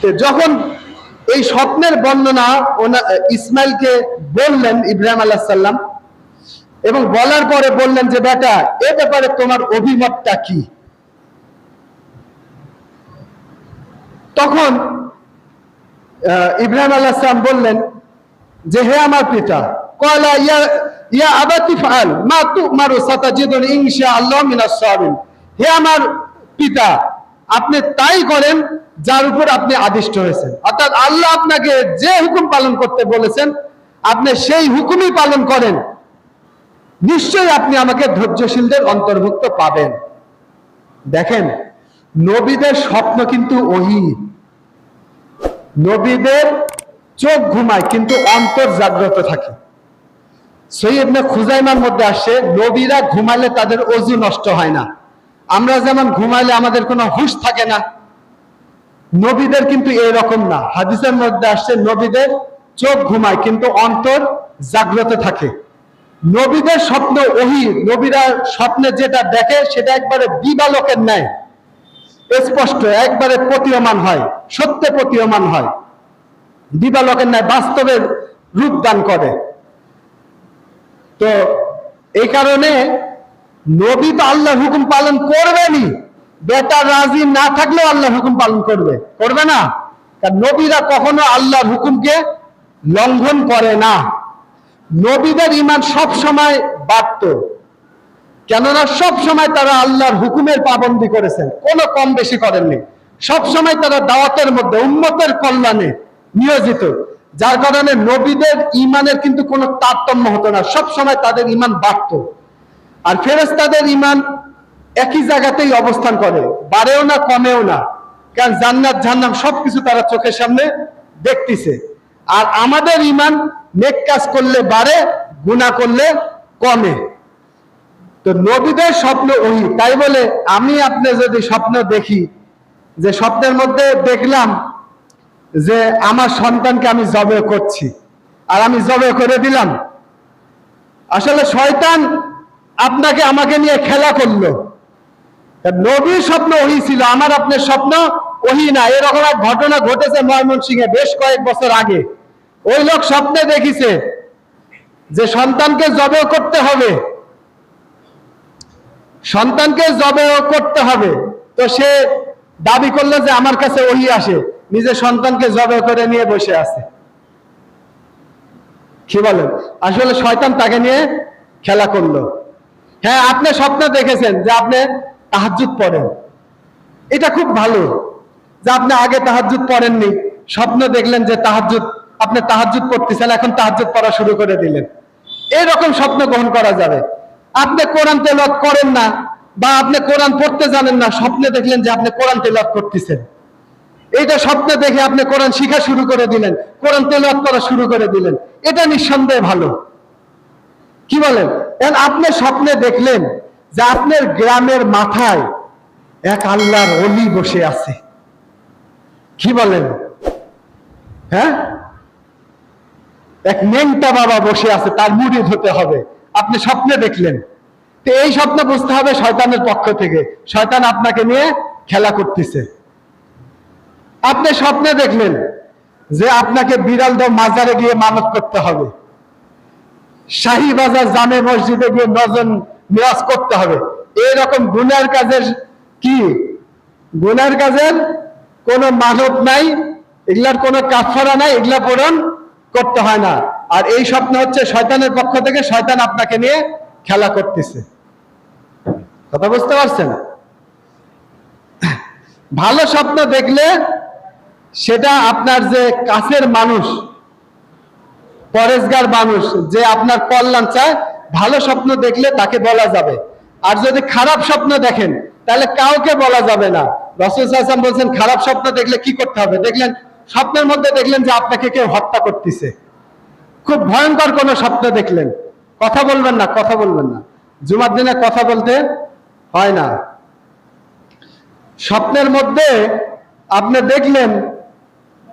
তো যখন এই স্বপ্নের বর্ণনা ইসমাইলকে বললেন ইব্রাহিম আলাহ সাল্লাম এবং বলার পরে বললেন যে, বেটা, এ ব্যাপারে তোমার অভিমতটা কি? তখন ইব্রাহিম আল্লাহ সাল্লাম বললেন যে, হে আমার পিতা কলা ইয়া ইয়া আবাতি ফাল মা তুমারু সাতাজিদুন ইনশাআল্লাহ মিনাস সাবিন হে আমার পিতা, আপনি তাই করেন যার উপর আপনি আদিষ্ট হয়েছেন। অর্থাৎ আল্লাহ আপনাকে যে হুকুম পালন করতে বলেছেন, আপনি সেই হুকুমই পালন করেন। নিশ্চয়ই আপনি আমাকে ধৈর্যশীলদের অন্তর্ভুক্ত পাবেন। দেখেন, নবীদের স্বপ্ন কিন্তু ওহি। নবীদের চোখ ঘুমায়, কিন্তু অন্তর জাগ্রত থাকে। সৈয়দ না খুজাইমার মধ্যে আসে, নবীরা ঘুমালে তাদের অজু নষ্ট হয় না। আমরা যেমন ঘুমাইলে আমাদের কোনো হুশ থাকে না নবীদের কিন্তু এরকম না। হাদিসের মধ্যে আসছে, নবীদের চোখ ঘুমায়, কিন্তু অন্তর জাগ্রত থাকে। নবীদের স্বপ্ন ওহি, নবীরা স্বপ্নে যেটা দেখে সেটা একবারে দিবালোকের ন্যায়। স্পষ্ট, একবারে প্রতীয়মান হয়, সত্যে প্রতীয়মান হয়। দিবালোকের ন্যায় বাস্তবের রূপ দান করে। তো এই কারণে নবী তো আল্লাহর হুকুম পালন করবেনই। বেটা রাজি না থাকলেও আল্লাহর হুকুম পালন করবে। করবে না? কারণ নবীরা কখনো আল্লাহর হুকুমকে লঙ্ঘন করে না। নবীদের ইমান সব সময় বাড়ত। কেননা সব সময় তারা আল্লাহর হুকুমের পাবন্দি করেছেন। কোনো কম বেশি করেননি। সব সময় তারা দাওয়াতের মধ্যে, উম্মতের কল্যাণে নিয়োজিত। যার কারণে নবীদের ইমানের কিন্তু কোনো তারতম্য হতো না। সব সময় তাদের ইমান বাড়ত। আর ফেরেশতাদের ইমান একই জায়গাতেই অবস্থান করে। বাড়েও না, কমেও না। কারণ জান্নাত জান্নাম সবকিছু তারা চোখের সামনে দেখতেছে। আর আমাদের ইমান নেক কাজ করলে বাড়ে, গুনাহ করলে কমে। তো নবীদের স্বপ্ন ওই। তাই বলে আমি আপনি যদি স্বপ্ন দেখি, যে স্বপ্নের মধ্যে দেখলাম যে আমার সন্তানকে আমি জবে করছি, আর আমি জবে করে দিলাম। আসলে শয়তান আপনাকে, আমাকে নিয়ে খেলা করল। নবীর স্বপ্ন ওহি ছিল, আমার আপনার স্বপ্ন ওহি না। এরকম এক ঘটনা ঘটেছে ময়মনসিংহে বেশ কয়েক বছর আগে। ওই লোক স্বপ্নে দেখিছে যে সন্তানকে জবে করতে হবে। সন্তানকে জবে করতে হবে। তো সে দাবি করল যে আমার কাছে ওহি আসে, নিজের সন্তানকে জবে করে নিয়ে বসে আছে। কি বলেন আসলে শয়তান তাকে নিয়ে খেলা করল। হ্যাঁ আপনি স্বপ্ন দেখেছেন যে আপনি তাহাজ্জুদ পড়েন। এটা খুব ভালো যে আপনি আগে তাহাজ্জুদ পড়েননি, স্বপ্ন দেখলেন যে তাহাজ্জুদ, আপনি তাহাজ্জুদ পড়তেছেন, এখন তাহাজ্জুদ পড়া শুরু করে দিলেন। এরকম স্বপ্ন গ্রহণ করা যাবে। আপনি কোরআন তেলাওয়াত করেন না বা আপনি কোরআন পড়তে জানেন না, স্বপ্নে দেখলেন যে আপনি কোরআন তেলাওয়াত করতেছেন। এইটা স্বপ্নে দেখে আপনি কোরআন শিখা শুরু করে দিলেন, কোরআন তেলাওয়াত করা শুরু করে দিলেন। এটা নিঃসন্দেহে ভালো। কি বলেন? আপনি স্বপ্নে দেখলেন যে আপনার গ্রামের মাথায় এক আল্লাহর অলি বসে আছে। কি বলেন? হ্যাঁ? এক নেংটা বাবা বসে আছে, তার মুড়ি ধরতে হবে। আপনি স্বপ্নে দেখলেন। তো এই স্বপ্ন বুঝতে হবে শয়তানের পক্ষ থেকে। শয়তান আপনাকে নিয়ে খেলা করতেছে। আপনি স্বপ্নে দেখলেন যে আপনাকে বিড়াল দাও মাজারে গিয়ে মানত করতে হবে। শাহী বাজার জামে মসজিদে গিয়ে নজন নিয়াজ করতে হবে। এরকম গুনার কাজের কি? গুনার কাজের কোনো মানব নাই, এগুলার কোনো কাফারা নাই, এগুলা পূরণ করতে হয় না। আর এই স্বপ্ন হচ্ছে শয়তানের পক্ষ থেকে শয়তান আপনাকে নিয়ে খেলা করতেছে। কথা বুঝতে পারছেন? ভালো স্বপ্ন দেখলে সেটা আপনার যে কাছের মানুষ, পরেশগার মানুষ, যে আপনার কল্যাণ চায় ভালো স্বপ্ন দেখলে তাকে বলা যাবে। আর যদি খারাপ স্বপ্ন দেখেন, তাহলে কাউকে বলা যাবে না। রসুল হাসান বলছেন, খারাপ স্বপ্ন দেখলে কি করতে হবে? দেখলেন, স্বপ্নের মধ্যে দেখলেন যে আপনাকে কেউ হত্যা করতেছে। খুব ভয়ঙ্কর কোন স্বপ্ন দেখলেন। কথা বলবেন না, কথা বলবেন না। জুমার দিনে কথা বলতে হয় না। স্বপ্নের মধ্যে আপনি দেখলেন,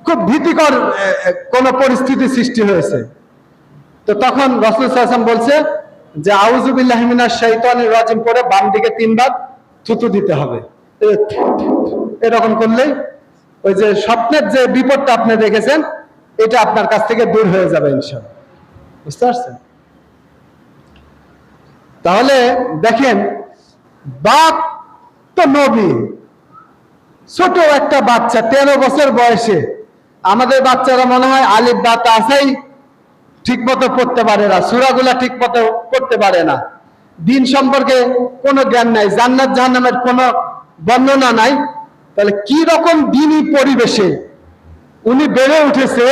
খুব ভীতিকর কোন পরিস্থিতি সৃষ্টি হয়েছে। তো তখন রসুল বলছে যে আউজুবিল্লাহমিনা শৈতানের রাজিম করে বাম দিকে তিনবার থুতু দিতে হবে। এরকম করলেই ওই যে স্বপ্নের যে বিপদটা আপনি দেখেছেন, এটা আপনার কাছ থেকে দূর হয়ে যাবে ইনশাল্লাহ বুঝতে পারছেন? তাহলে দেখেন, বাপ তো নবী, ছোট একটা বাচ্চা, তেরো বছর বয়সে। আমাদের বাচ্চারা মনে হয় আলিফ বা তাসাই ঠিক মতো পড়তে পারে না, সুরাগুলা ঠিক মতো পড়তে পারে না। দিন সম্পর্কে কোনো জ্ঞান নাই, জান্নাত জাহান্নামের কোনো বর্ণনা নাই। তাহলে কি রকম দিনই পরিবেশে? উনি বেড়ে উঠেছে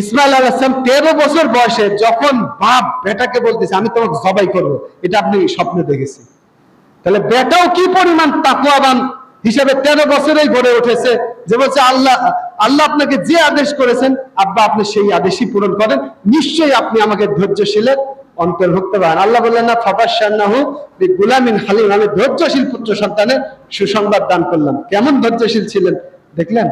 ইসমাইল আলাইসলাম তেরো বছর বয়সে যখন বাপ বেটাকে বলতেছে, আমি তোমাকে জবাই করব। এটা আপনি স্বপ্নে দেখেছি তাহলে বেটাও কি পরিমাণ তাকুয়াবান হিসেবে তেরো বছরেই গড়ে উঠেছে যে বলছে, আল্লাহ আল্লাহ আপনাকে যে আদেশ করেছেন, আব্বা আপনি সেই আদেশই পূরণ করেন। নিশ্চয়ই আপনি আমাকে ধৈর্যশীলের অন্তর্ভুক্ত পান আল্লাহ বললেন, না ফবাসান্নাহু গুলামিন হালিম আমি ধৈর্যশীল পুত্র সন্তানের সুসংবাদ দান করলাম। কেমন ধৈর্যশীল ছিলেন, দেখলেন?